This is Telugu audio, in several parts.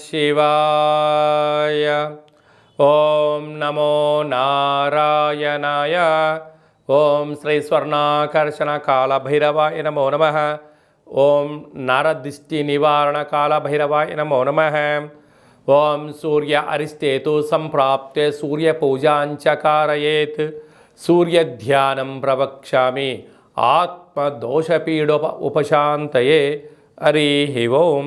శివాయ ఓం నమో నారాయణాయ ఓం శ్రీ స్వర్ణాకర్షణ కాళభైరవాయ నమో నమ ఓం నరదిష్టి నివారణ కాళభైరవాయ నమో నమ ఓం సూర్య అరిష్టేతు సంప్రాప్తే సూర్యపూజాంచ కారయేత్ సూర్యధ్యానం ప్రవక్ష్యామి ఆత్మదోషపీడోప ఉపశాంతయే హరి ఓం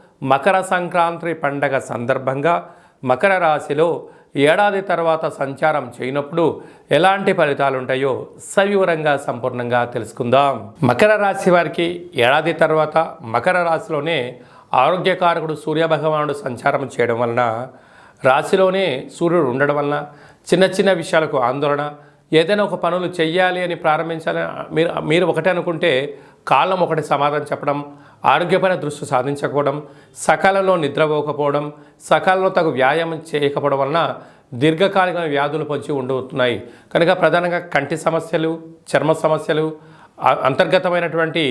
మకర సంక్రాంతి పండగ సందర్భంగా మకర రాశిలో ఏడాది తర్వాత సంచారం చేయనప్పుడు ఎలాంటి ఫలితాలు ఉంటాయో సవివరంగా సంపూర్ణంగా తెలుసుకుందాం. మకర రాశి వారికి ఏడాది తర్వాత మకర రాశిలోనే ఆరోగ్యకారకుడు సూర్యభగవానుడు సంచారం చేయడం వలన రాశిలోనే సూర్యుడు ఉండడం వలన చిన్న చిన్న విషయాలకు ఆందోళన ఏదైనా ఒక పనులు చెయ్యాలి అని ప్రారంభించాలని మీరు మీరు ఒకటే అనుకుంటే కాలం ఒకటి సమాధానం చెప్పడం ఆరోగ్యపైన దృష్టి సాధించకపోవడం సకాలంలో నిద్రపోకపోవడం సకాలంలో తగు వ్యాయామం చేయకపోవడం వలన దీర్ఘకాలిక వ్యాధులు పొంచి ఉండవుతున్నాయి. కనుక ప్రధానంగా కంటి సమస్యలు చర్మ సమస్యలు అంతర్గతమైనటువంటి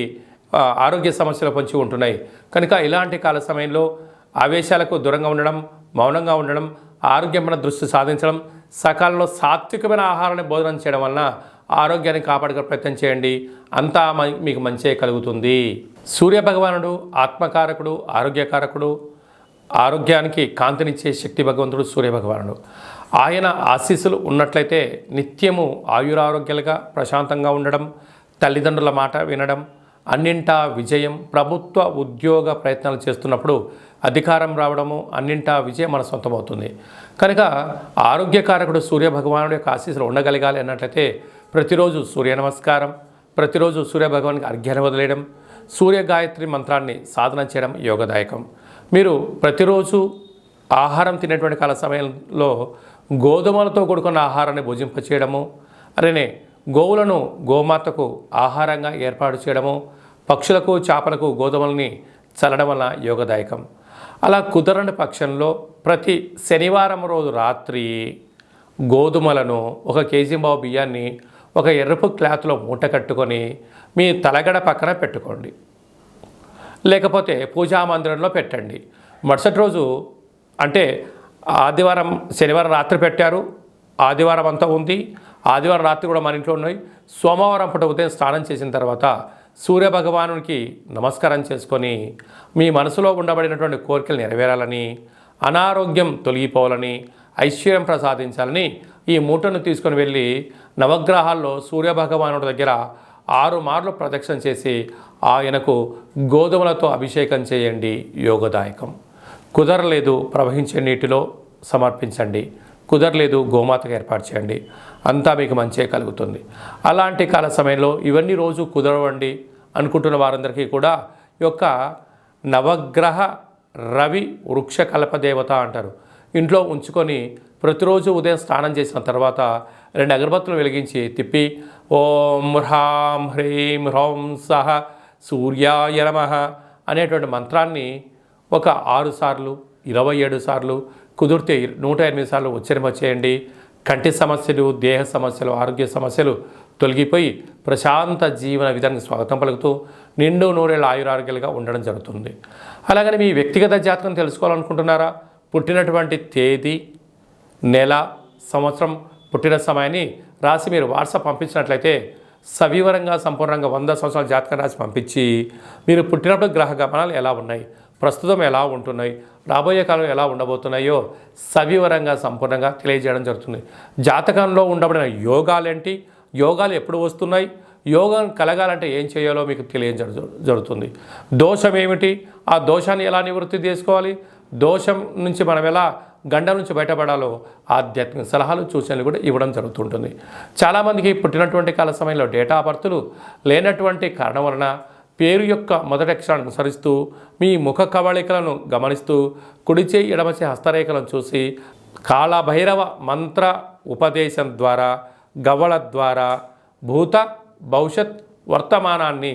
ఆరోగ్య సమస్యలు పొంచి ఉంటున్నాయి. కనుక ఇలాంటి కాల సమయంలో ఆవేశాలకు దూరంగా ఉండడం మౌనంగా ఉండడం ఆరోగ్యమైన దృష్టి సాధించడం సకాలంలో సాత్వికమైన ఆహారాన్ని భోజనం చేయడం వలన ఆరోగ్యాన్ని కాపాడుకునే ప్రయత్నం చేయండి. అంతా మీకు మంచే కలుగుతుంది. సూర్య భగవానుడు ఆత్మకారకుడు ఆరోగ్యకారకుడు. ఆరోగ్యానికి కాంతినిచ్చే శక్తి భగవంతుడు సూర్య భగవానుడు ఆయన ఆశీస్సులు ఉన్నట్లయితే నిత్యము ఆయురారోగ్యాలుగా ప్రశాంతంగా ఉండడం తల్లిదండ్రుల మాట వినడం అన్నింటా విజయం ప్రభుత్వ ఉద్యోగ ప్రయత్నాలు చేస్తున్నప్పుడు అధికారం రావడము అన్నింటా విజయం మన సొంతమవుతుంది. కనుక ఆరోగ్యకారకుడు సూర్యభగవానుడు యొక్క ఆశీస్సులు ఉండగలగాలి అన్నట్లయితే ప్రతిరోజు సూర్య నమస్కారం ప్రతిరోజు సూర్యభగవానికి అర్ఘ్యాన్ని వదిలేయడం సూర్య గాయత్రి మంత్రాన్ని సాధన చేయడం యోగదాయకం. మీరు ప్రతిరోజు ఆహారం తినేటువంటి కాల సమయంలో గోధుమలతో కూడుకున్న ఆహారాన్ని భుజింపచేయడము అలానే గోవులను గోమాతకు ఆహారంగా ఏర్పాటు చేయడము పక్షులకు చేపలకు గోధుమల్ని చల్లడం వల్ల యోగదాయకం. అలా కుదరని పక్షంలో ప్రతి శనివారం రోజు రాత్రి గోధుమలను ఒక కేజీ బావు బియ్యాన్ని ఒక ఎరుపు క్లాత్లో మూట కట్టుకొని మీ తలగడ పక్కన పెట్టుకోండి. లేకపోతే పూజా మందిరంలో పెట్టండి. మరుసటి రోజు అంటే ఆదివారం శనివారం రాత్రి పెట్టారు. ఆదివారం అంతా ఉంది. ఆదివారం రాత్రి కూడా మన ఇంట్లో ఉన్నాయి. సోమవారం పూట ఉదయం స్నానం చేసిన తర్వాత సూర్య భగవానునికి నమస్కారం చేసుకొని మీ మనసులో ఉండబడినటువంటి కోరికలు నెరవేరాలని అనారోగ్యం తొలగిపోవాలని ఐశ్వర్యం ప్రసాదించాలని ఈ మూటను తీసుకొని వెళ్ళి నవగ్రహాల్లో సూర్య భగవానుడి దగ్గర ఆరు మార్లు ప్రదక్షిణ చేసి ఆయనకు గోధుమలతో అభిషేకం చేయండి యోగదాయకం. కుదరలేదు ప్రవహించే నీటిలో సమర్పించండి. కుదరలేదు గోమాతకు ఏర్పాటు చేయండి. అంతా మీకు మంచే కలుగుతుంది. అలాంటి కాల సమయంలో ఇవన్నీ రోజు కుదరవండి అనుకుంటున్న వారందరికీ కూడా ఈ యొక్క నవగ్రహ రవి వృక్ష కల్పదేవత అంటారు. ఇంట్లో ఉంచుకొని ప్రతిరోజు ఉదయం స్నానం చేసిన తర్వాత రెండు అగరబత్తులు వెలిగించి తిప్పి ఓం హ్రాం హ్రీం హ్రౌం సహ సూర్యాయ నమ అనేటువంటి మంత్రాన్ని ఒక ఆరు సార్లు ఇరవై ఏడు సార్లు కుదిరితే నూట ఎనిమిది సార్లు ఉచ్చరింప చేయండి. కంటి సమస్యలు దేహ సమస్యలు ఆరోగ్య సమస్యలు తొలగిపోయి ప్రశాంత జీవన విధానికి స్వాగతం పలుకుతూ నిండు నూరేళ్ళ ఆయురారోగ్యాలుగా ఉండడం జరుగుతుంది. అలాగని మీ వ్యక్తిగత జాతకం తెలుసుకోవాలనుకుంటున్నారా? పుట్టినటువంటి తేదీ నెల సంవత్సరం పుట్టిన సమయాన్ని రాసి మీరు వాట్సాప్ పంపించినట్లయితే సవివరంగా సంపూర్ణంగా వంద సంవత్సరాల జాతకం రాసి పంపించి మీరు పుట్టినప్పుడు గ్రహ గమనాలు ఎలా ఉన్నాయి ప్రస్తుతం ఎలా ఉంటున్నాయి రాబోయే కాలం ఎలా ఉండబోతున్నాయో సవివరంగా సంపూర్ణంగా తెలియజేయడం జరుగుతుంది. జాతకంలో ఉండబడిన యోగాలేంటి యోగాలు ఎప్పుడు వస్తున్నాయి యోగం కలగాలంటే ఏం చేయాలో మీకు తెలియజేయడం జరుగుతుంది. దోషం ఏమిటి ఆ దోషాన్ని ఎలా నివృత్తి చేసుకోవాలి దోషం నుంచి మనం ఎలా గండం నుంచి బయటపడాలో ఆధ్యాత్మిక సలహాలు సూచనలు కూడా ఇవ్వడం జరుగుతుంటుంది. చాలామందికి పుట్టినటువంటి కాల సమయంలో డేటా బర్తులు లేనటువంటి కారణం వలన పేరు యొక్క మొదటి అక్షరాన్ని అనుసరిస్తూ మీ ముఖ కవళికలను గమనిస్తూ కుడిచే ఎడమచే హస్తరేఖలను చూసి కాళభైరవ మంత్ర ఉపదేశం ద్వారా గవ్వల ద్వారా భూత భవిష్యత్ వర్తమానాన్ని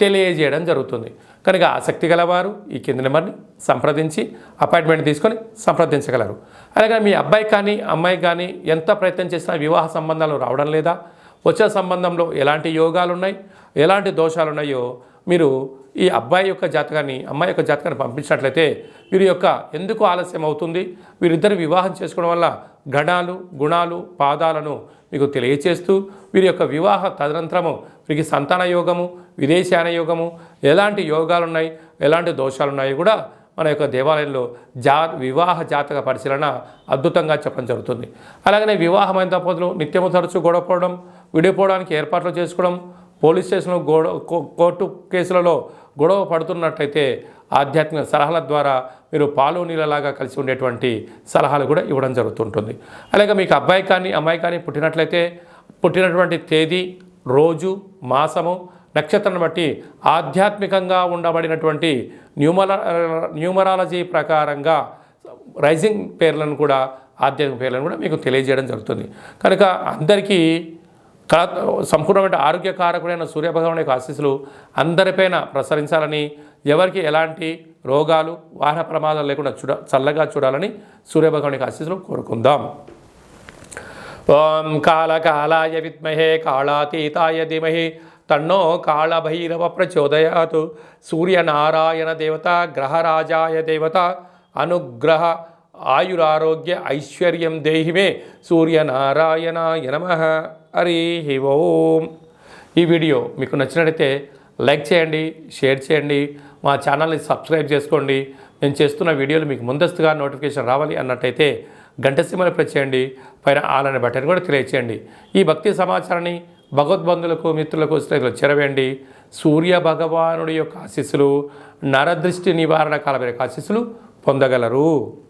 తెలియజేయడం జరుగుతుంది. కనుక ఆసక్తి గలవారు ఈ కింద నెంబర్ని సంప్రదించి అపాయింట్మెంట్ తీసుకొని సంప్రదించగలరు. అలాగే మీ అబ్బాయి కానీ అమ్మాయి కానీ ఎంత ప్రయత్నం చేసినా వివాహ సంబంధాలు రావడం లేదా వచ్చే సంబంధంలో ఎలాంటి యోగాలు ఉన్నాయి ఎలాంటి దోషాలు ఉన్నాయో మీరు ఈ అబ్బాయి యొక్క జాతకాన్ని అమ్మాయి యొక్క జాతకాన్ని పంపించినట్లయితే వీరి యొక్క ఎందుకు ఆలస్యం అవుతుంది వీరిద్దరు వివాహం చేసుకోవడం వల్ల గణాలు గుణాలు పాదాలను మీకు తెలియచేస్తూ వీరి యొక్క వివాహ తదనంతరము వీరికి సంతాన యోగము విదేశాన యోగము ఎలాంటి యోగాలు ఉన్నాయి ఎలాంటి దోషాలు ఉన్నాయో కూడా మన యొక్క దేవాలయంలో జా వివాహ జాతక పరిశీలన అద్భుతంగా చెప్పడం జరుగుతుంది. అలాగనే వివాహమైన దంపతులు నిత్యము తరచు గొడవపడడం విడిపోవడానికి ఏర్పాట్లు చేసుకోవడం పోలీస్ స్టేషన్లో గోడ కో- కోర్టు కేసులలో గొడవ పడుతున్నట్టయితే ఆధ్యాత్మిక సలహాల ద్వారా మీరు పాలు నీళ్ళలాగా కలిసి ఉండేటువంటి సలహాలు కూడా ఇవ్వడం జరుగుతుంటుంది. అలాగే మీకు అబ్బాయి కానీ అమ్మాయి కానీ పుట్టినట్లయితే పుట్టినటువంటి తేదీ రోజు మాసము నక్షత్రాన్ని బట్టి ఆధ్యాత్మికంగా ఉండబడినటువంటి న్యూమల న్యూమరాలజీ ప్రకారంగా రైజింగ్ పేర్లను కూడా ఆధ్యాత్మిక పేర్లను కూడా మీకు తెలియజేయడం జరుగుతుంది. కనుక అందరికీ కళ సంపూర్ణమైన ఆరోగ్యకారకుడైన సూర్యభగవాన్ యొక్క ఆశీస్సులు అందరిపైన ప్రసరించాలని ఎవరికి ఎలాంటి రోగాలు వాహన ప్రమాదాలు లేకుండా చూడ చల్లగా చూడాలని సూర్యభగవాన్ యొక్క ఆశీస్సులు కోరుకుందాం. ఓం కాళకాళాయ విద్మహే కాళాతీతాయ ధీమహి తన్నో కాళభైరవ ప్రచోదయాత్ సూర్యనారాయణ దేవత గ్రహరాజాయ దేవత అనుగ్రహ ఆయురారోగ్య ఐశ్వర్యం దేహిమే సూర్యనారాయణాయ నమ హరి ఓం ఈ వీడియో మీకు నచ్చినట్లయితే లైక్ చేయండి షేర్ చేయండి మా ఛానల్ని సబ్స్క్రైబ్ చేసుకోండి. నేను చేస్తున్న వీడియోలు మీకు ముందస్తుగా నోటిఫికేషన్ రావాలి అన్నట్టయితే గంట ప్రెస్ చేయండి పైన ఆలనే బటన్ కూడా తెలియచేయండి. ఈ భక్తి సమాచారాన్ని భగవద్బంధులకు మిత్రులకు స్నేహితులకు చెరవేయండి. సూర్య భగవానుడి యొక్క ఆశీస్సులు నరదృష్టి నివారణ కాల ఆశీస్సులు పొందగలరు.